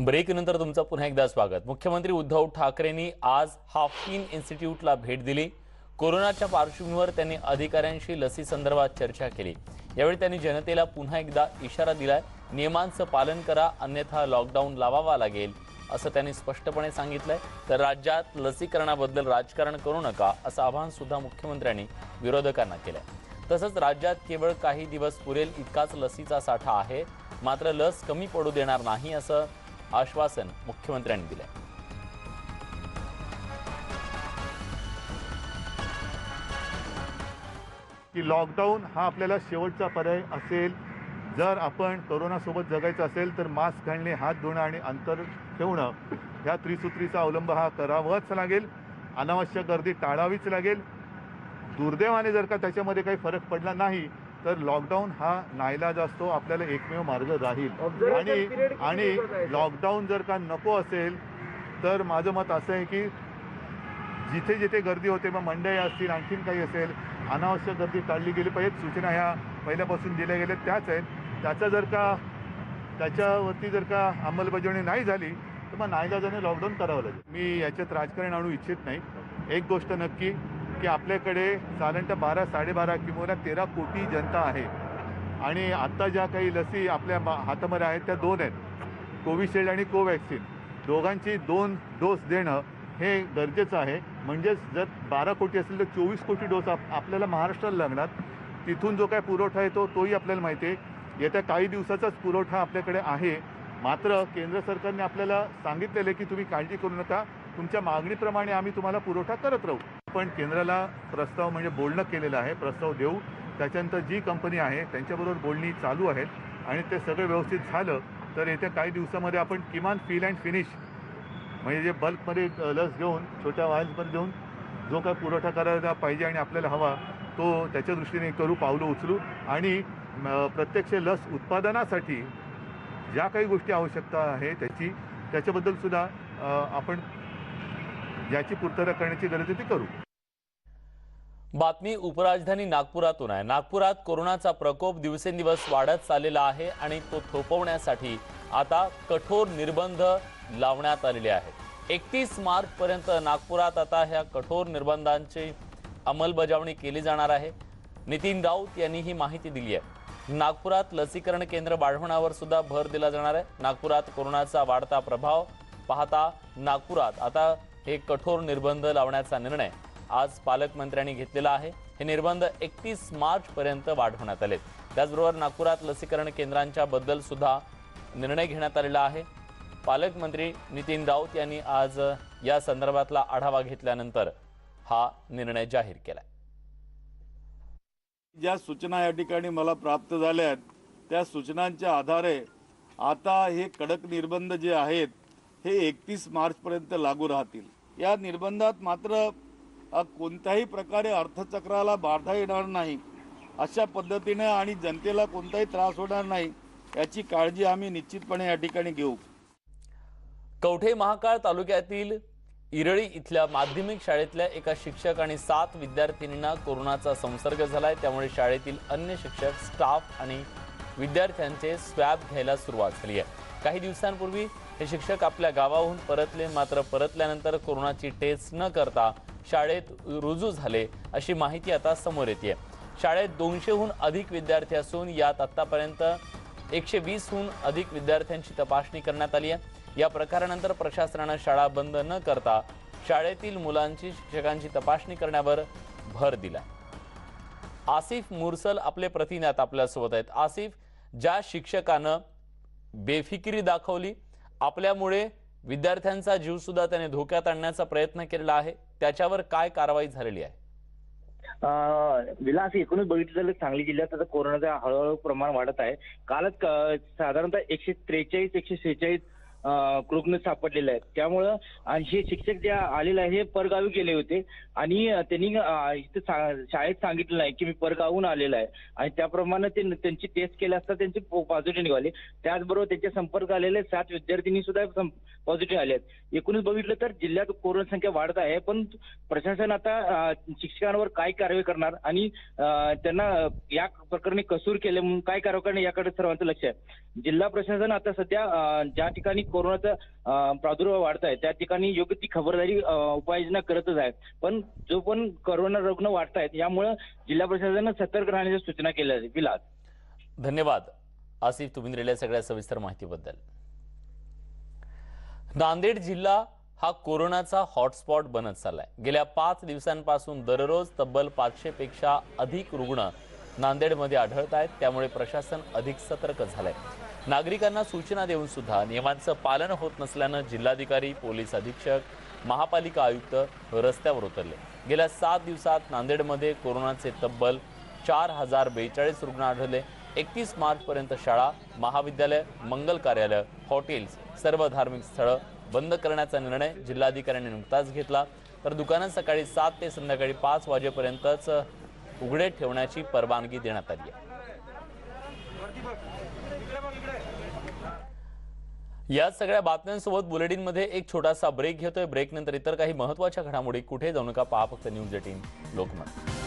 ब्रेकनंतर तुमचं पुन्हा एकदा स्वागत. मुख्यमंत्री उद्धव ठाकरेंनी आज हाफकिन इन्स्टिट्यूटला भेट दिली. कोरोनाच्या पार्श्वभूमीवर त्यांनी अधिकाऱ्यांशी लसीसंदर्भात चर्चा केली. यावेळी त्यांनी जनतेला पुन्हा एकदा इशारा दिलाय नियमांचं पालन करा अन्यथा लॉकडाऊन लावावा लागेल असं त्यांनी स्पष्टपणे सांगितलंय. तर राज्यात लसीकरणाबद्दल राजकारण करू नका असं आवाहन सुद्धा मुख्यमंत्र्यांनी विरोधकांना केलंय. तसंच राज्यात केवळ काही दिवस पुरेल इतकाच लसीचा साठा आहे. मात्र लस कमी पडू देणार नाही असं आश्वासन मुख्यमंत्र्यांनी दिलं की लॉकडाऊन हा आपल्याला शेवटचा पर्याय असेल. जर आपण कोरोनासोबत जगायचं असेल तर मास्क घालणे हात धुणं आणि अंतर ठेवणं ह्या त्रिसूत्रीचा अवलंब हा करावाच लागेल. अनावश्यक गर्दी टाळावीच लागेल. दुर्दैवाने जर का त्याच्यामध्ये काही फरक पडला नाही तर लॉकडाऊन हा नाईलाज असतो आपल्याला एकमेव मार्ग राहील. आणि आणि लॉकडाऊन जर का नको असेल तर माझं मत असं आहे की जिथे जिथे गर्दी होते मग मंडई असतील आणखीन काही असेल अनावश्यक गर्दी टाळली गेली पाहिजेत सूचना ह्या पहिल्यापासून दिल्या गेल्या त्याच आहेत. त्याचा जर का त्याच्यावरती जर का अंमलबजावणी नाही झाली तर मग नाईलाजाने लॉकडाऊन करावं लागेल. मी याच्यात राजकारण आणू इच्छित नाही. एक गोष्ट नक्की की आपल्याकडे साधारणतः बारा साडेबारा किंवा तेरा कोटी जनता आहे. आणि आत्ता ज्या काही लसी आपल्या मा- हातामध्ये आहेत त्या दोन आहेत. कोविशिल्ड आणि कोवॅक्सिन दोघांची दोन डोस देणं हे गरजेचं आहे. म्हणजेच जर बारा कोटी असेल तर चोवीस कोटी डोस आप आपल्याला महाराष्ट्राला लागणार. तिथून जो काय पुरवठा येतो तोही आपल्याला माहिती आहे. येत्या काही दिवसाचाच पुरवठा आपल्याकडे आहे. मात्र केंद्र सरकारने आपल्याला सांगितलेलं आहे की तुम्ही काळजी करू नका. तुमच्या मागणीप्रमाणे आम्ही तुम्हाला पुरवठा करत राहू. पण केंद्राला प्रस्ताव म्हणजे बोलणं केलेलं आहे प्रस्ताव देऊ. त्याच्यानंतर जी कंपनी आहे त्यांच्याबरोबर बोलणी चालू आहेत आणि ते सगळं व्यवस्थित झालं तर येत्या काही दिवसामध्ये आपण किमान फील अँड फिनिश म्हणजे जे बल्कमध्ये लस घेऊन छोट्या वायल्समध्ये देऊन जो काय पुरवठा करायला पाहिजे आणि आपल्याला हवा तो त्याच्या दृष्टीने करू पावलं उचलू आणि प्रत्यक्ष लस उत्पादनासाठी ज्या काही गोष्टी आवश्यकता आहे त्याची त्याच्याबद्दल सुद्धा आपण ज्याची पूर्तता करण्याची गरज आहे ती करू. बातमी उपराजधानी नागपुरातून आहे. नागपुरात कोरोनाचा प्रकोप दिवसेंदिवस वाढत चाललेला आहे आणि तो थोपवण्यासाठी आता कठोर निर्बंध लावण्यात आलेले आहेत. एकतीस मार्च पर्यंत नागपुरात आता ह्या कठोर निर्बंधांची अंमलबजावणी केली जाणार आहे. नितीन राऊत यांनी ही माहिती दिली आहे. नागपुरात लसीकरण केंद्र वाढवण्यावर सुद्धा भर दिला जाणार आहे. नागपुरात कोरोनाचा वाढता प्रभाव पाहता नागपुरात आता हे कठोर निर्बंध लावण्याचा निर्णय आज पालकमंत्र्यांनी घेतलेला आहे. हे निर्बंध एकतीस मार्च पर्यंत वाढवण्यात आले त्याचबरोबर नागपुरात लसीकरण केंद्रांच्या बद्दल सुद्धा निर्णय घेण्यात आलेला आहे. पालकमंत्री नितीन राऊत यांनी आज या संदर्भातला आढावा घेतल्यानंतर हा निर्णय जाहीर केला ज्या सूचना या ठिकाणी मला प्राप्त झाल्या आहेत त्या सूचनांच्या आधारे आता हे कडक निर्बंध जे आहेत हे एकतीस मार्चपर्यंत लागू राहतील. या निर्बंधात मात्र कोणत्याही प्रकारे अर्थचक्राला बाधा येणार नाही अशा पद्धतीने आणि जनतेला कोणताही त्रास होणार नाही याची काळजी आम्ही निश्चितपणे या ठिकाणी घेऊ. कवठे महाकाळ तालुक्यातील इरळी इथल्या माध्यमिक शाळेतल्या एका शिक्षक आणि सात विद्यार्थिनींना कोरोनाचा संसर्ग झालाय. त्यामुळे शाळेतील अन्य शिक्षक स्टाफ आणि विद्यार्थ्यांचे स्वॅब घ्यायला सुरुवात झाली आहे. काही दिवसांपूर्वी हे शिक्षक आपल्या गावाहून परतले मात्र परतल्यानंतर कोरोनाची टेस्ट न करता शाळेत रुजू झाले अशी माहिती आता समोर येते शाळेत दोनशेहून अधिक विद्यार्थी असून यात आतापर्यंत एकशे वीसहून अधिक विद्यार्थ्यांची तपासणी करण्यात आली आहे. या प्रकारानंतर प्रशासनानं शाळा बंद न करता शाळेतील मुलांची शिक्षकांची तपासणी करण्यावर भर दिला आसिफ मुरसल आपले प्रतिनिधी आपल्यासोबत आहेत. आसिफ ज्या शिक्षकानं बेफिकिरी दाखवली आपल्यामुळे विद्यार्थ्यांचा जीव सुद्धा त्याने धोक्यात आणण्याचा प्रयत्न केलेला आहे. त्याच्यावर काय कारवाई झालेली आहे? अं, विलास एकूणच बघितलं तर सांगली जिल्ह्यात आता कोरोनाचं हळूहळू प्रमाण वाढत आहे. कालच साधारणतः एकशे त्रेचाळीस एकशे शेहेचाळीस कृग्न सापडलेले आहेत. त्यामुळं आणि हे शिक्षक जे आलेले आहे हे परगावी गेले होते. आणि त्यांनी इथं सा- शाळेत सांगितलं नाही की मी परगावून आलेला आहे. आणि त्याप्रमाणे ते त्यांची टेस्ट केली असता त्यांचे पॉझिटिव्ह निघाले. त्याचबरोबर त्यांच्या संपर्क आलेले सात विद्यार्थिनी सुद्धा पॉझिटिव्ह आले आहेत एकूणच बघितलं तर जिल्ह्यात कोरोना संख्या वाढत आहे पण प्रशासन आता शिक्षकांवर काय कारवाई करणार? आणि त्यांना या प्रकरणी कसूर केले म्हणून काय कारवाई करणार याकडे सर्वांचं लक्ष आहे. जिल्हा प्रशासन आता सध्या ज्या ठिकाणी कोरोनाचा प्रादुर्भाव वाढत आहे. त्या ठिकाणी योग्य ती खबरदारी उपाययोजना करतच आहे पण जो पण कोरोना रुग्ण वाढत आहेत यामुळे जिल्हा प्रशासनानं सतर्क राहण्याच्या सूचना केल्या आहेत विलास धन्यवाद. आसिफ तुम्ही दिलेल्या सगळ्या सविस्तर माहितीबद्दल. नांदेड जिल्हा हा कोरोनाचा हॉटस्पॉट बनत चाललाय. गेल्या पाच दिवसांपासून दररोज तब्बल पाचशे पेक्षा अधिक रुग्ण नांदेडमध्ये आढळत आहेत. त्यामुळे प्रशासन अधिक सतर्क झालंय. नागरिकांना सूचना देऊन सुद्धा नियमांचं पालन होत नसल्यानं जिल्हाधिकारी पोलीस अधीक्षक महापालिका आयुक्त रस्त्यावर उतरले. गेल्या सात दिवसात नांदेडमध्ये कोरोनाचे तब्बल चार हजार बेचाळीस रुग्ण आढळले. एकतीस मार्चपर्यंत शाळा महाविद्यालय मंगल कार्यालय हॉटेल्स सर्व धार्मिक स्थळं बंद करण्याचा निर्णय जिल्हाधिकाऱ्यांनी नुकताच घेतला. तर दुकानं सकाळी सात ते संध्याकाळी पाच वाजेपर्यंतच उघडे ठेवण्याची परवानगी देण्यात आली आहे. या सगळ्या बातम्यांसोबत बुलेटिनमध्ये एक छोटासा ब्रेक घेतोय. ब्रेक नंतर इतर काही महत्त्वाच्या घडामोडी कुठे जाऊ नका पहा. फक्त न्यूज एटीन लोकमत.